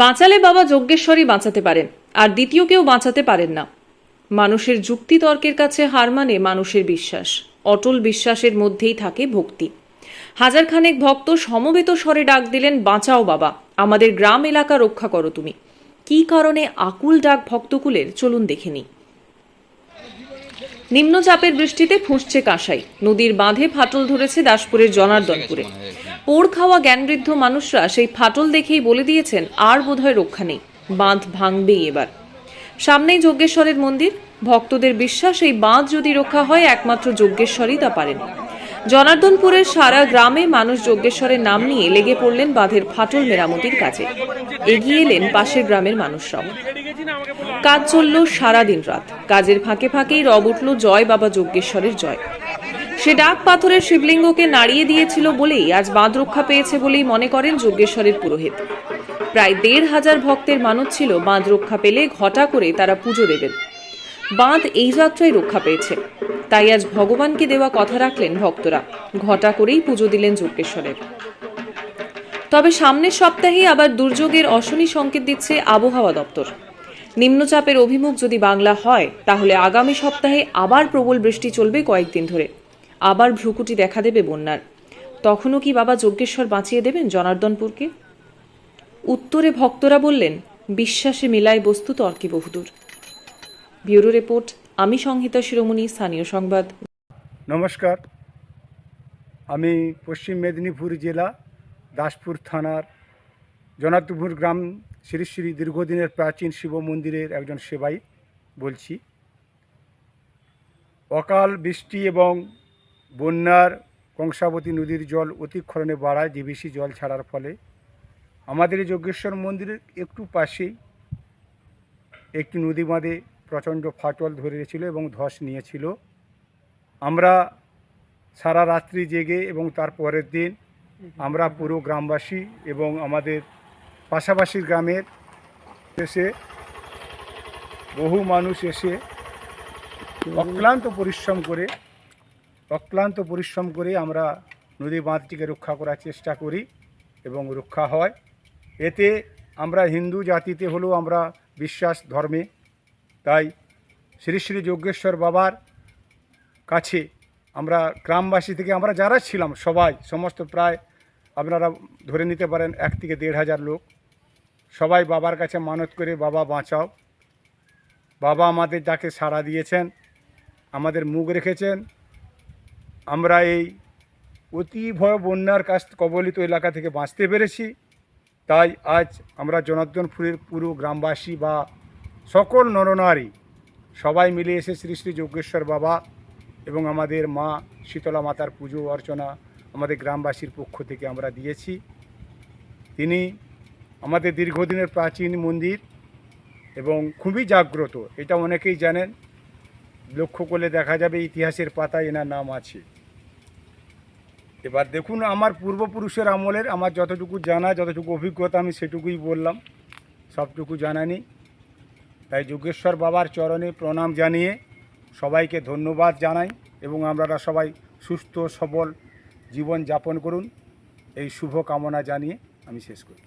বাঁচালে বাবা যজ্ঞেশ্বরই বাঁচাতে পারেন, আর দ্বিতীয় কেউ বাঁচাতে পারেন না। মানুষের যুক্তি তর্কের কাছে হার মানে মানুষের বিশ্বাস, অটল বিশ্বাসের মধ্যেই থাকে ভক্তি। হাজারখানেক ভক্ত সমবেত স্বরে ডাক দিলেন, বাঁচাও বাবা, আমাদের গ্রাম এলাকা রক্ষা করো তুমি। কি কারণে আকুল ডাক ভক্তকুলের, চলুন দেখে নিই। নিম্নচাপের বৃষ্টিতে ফুঁসছে কাঁসাই। নদীর বাঁধে ফাটল ধরেছে দাসপুরের জনার্দনপুরে। পোড় খাওয়া জ্ঞানবৃদ্ধ মানুষরা সেই ফাটল দেখেই বলে দিয়েছেন, আর বোধহয় রক্ষা নেই। বাঁধ ভাঙবেই এবার। সামনেই যজ্ঞেশ্বরের মন্দির। ভক্তদের বিশ্বাস, এই বাঁধ যদি রক্ষা হয়, একমাত্র যজ্ঞেশ্বরই তা পারেন। জনার্দনপুরের সারা গ্রামে মানুষ যজ্ঞেশ্বরের নাম নিয়ে লেগে পড়লেন বাঁধের ফাটল মেরামতির কাজে। এগিয়ে এলেন পাশের গ্রামের মানুষরাও। কাজ চলল সারা দিন রাত। কাজের ফাঁকে ফাঁকেই রব উঠল জয় বাবা যজ্ঞেশ্বরের জয়। সে ডাক পাথরের শিবলিঙ্গকে নাড়িয়ে দিয়েছিল বলেই আজ বাঁধ রক্ষা পেয়েছে বলেই মনে করেন যজ্ঞেশ্বরের পুরোহিত। প্রায় দেড় হাজার ভক্তের মানত ছিল বাঁধ রক্ষা পেলে ঘটা করে তারা পুজো দেবেন। বাঁধ এই যাত্রায় রক্ষা পেয়েছে। তাই আজ ভগবানকে দেওয়া কথা রাখলেন ভক্তরা। ঘটা করেই পুজো দিলেন যজ্ঞেশ্বরের তবে সামনের সপ্তাহেই আবার দুর্যোগের অশনি সংকেত দিচ্ছে আবহাওয়া দপ্তর। নিম্নচাপের অভিমুখ যদি বাংলা হয়, তাহলে আগামী সপ্তাহে আবার প্রবল বৃষ্টি চলবে কয়েকদিন ধরে। আবার ভ্রুকুটি দেখা দেবে বন্যার। তখনও কি বাবা যজ্ঞেশ্বর বাঁচিয়ে দেবেন জনার্দনপুরকে? উত্তরে ভক্তরা বললেন, বিশ্বাসে মিলায় বস্তু তর্কে বহুদূর। ব্যুরো রিপোর্ট, আমি সংহিতা শিরোমণি, স্থানীয় সংবাদ। নমস্কার। আমি পশ্চিম মেদিনীপুর জেলা দাসপুর থানার জনার্দপুর গ্রাম শ্রী শ্রী দীর্ঘদিনের প্রাচীন শিব মন্দিরের একজন সেবাই বলছি। অকাল বৃষ্টি এবং বন্যার কংসাবতী নদীর জল অতিক্ষরণে বাড়ায় ডিভিসি জল ছাড়ার ফলে। আমাদের যজ্ঞেশ্বর মন্দিরের একটু পাশেই একটি নদী বাঁধে প্রচণ্ড ফাটল ধরেছিল এবং ধস নিয়েছিল। আমরা সারা রাত্রি জেগে এবং তার পরের দিন আমরা পুরো গ্রামবাসী এবং আমাদের পাশাপাশি গ্রামের এসে বহু মানুষ এসে অক্লান্ত পরিশ্রম করে, অক্লান্ত পরিশ্রম করে আমরা নদী বাঁধটিকে রক্ষা করার চেষ্টা করি এবং রক্ষা হয়। এতে আমরা হিন্দু জাতিতে হলেও আমরা বিশ্বাস, ধর্মে তাই শ্রী শ্রী যজ্ঞেশ্বর বাবার কাছে আমরা গ্রামবাসী থেকে আমরা যারা ছিলাম সবাই, সমস্ত প্রায় আপনারা ধরে নিতে পারেন এক থেকে দেড় হাজার লোক, সবাই বাবার কাছে মানত করে বাবা বাঁচাও। বাবা আমাদের যাকে সাড়া দিয়েছেন, আমাদের মুখ রেখেছেন। আমরা এই অতি ভয় বন্যার কাছ কবলিত এলাকা থেকে বাঁচতে পেরেছি। তাই আজ আমরা জনার্দনপুরের পুরো গ্রামবাসী বা সকল নরনারী সবাই মিলে এসে শ্রী শ্রী যজ্ঞেশ্বর বাবা এবং আমাদের মা শীতলা মাতার পুজো অর্চনা আমাদের গ্রামবাসীর পক্ষ থেকে আমরা দিয়েছি। তিনি আমাদের দীর্ঘদিনের প্রাচীন মন্দির এবং খুবই জাগ্রত, এটা অনেকেই জানেন। লক্ষ্য করলে দেখা যাবে ইতিহাসের পাতায় এনার নাম আছে। এবার দেখুন আমার পূর্বপুরুষের আমলের, আমার যতটুকু জানা, যতটুকু অভিজ্ঞতা আমি সেটুকুই বললাম, সবটুকু জানা নেই। তাই যোগেশ্বর বাবার চরণে প্রণাম জানিয়ে সবাইকে ধন্যবাদ জানাই এবং আমরা সবাই সুস্থ, সবল জীবন যাপন করুন। এই শুভ কামনা জানিয়ে আমি শেষ করি।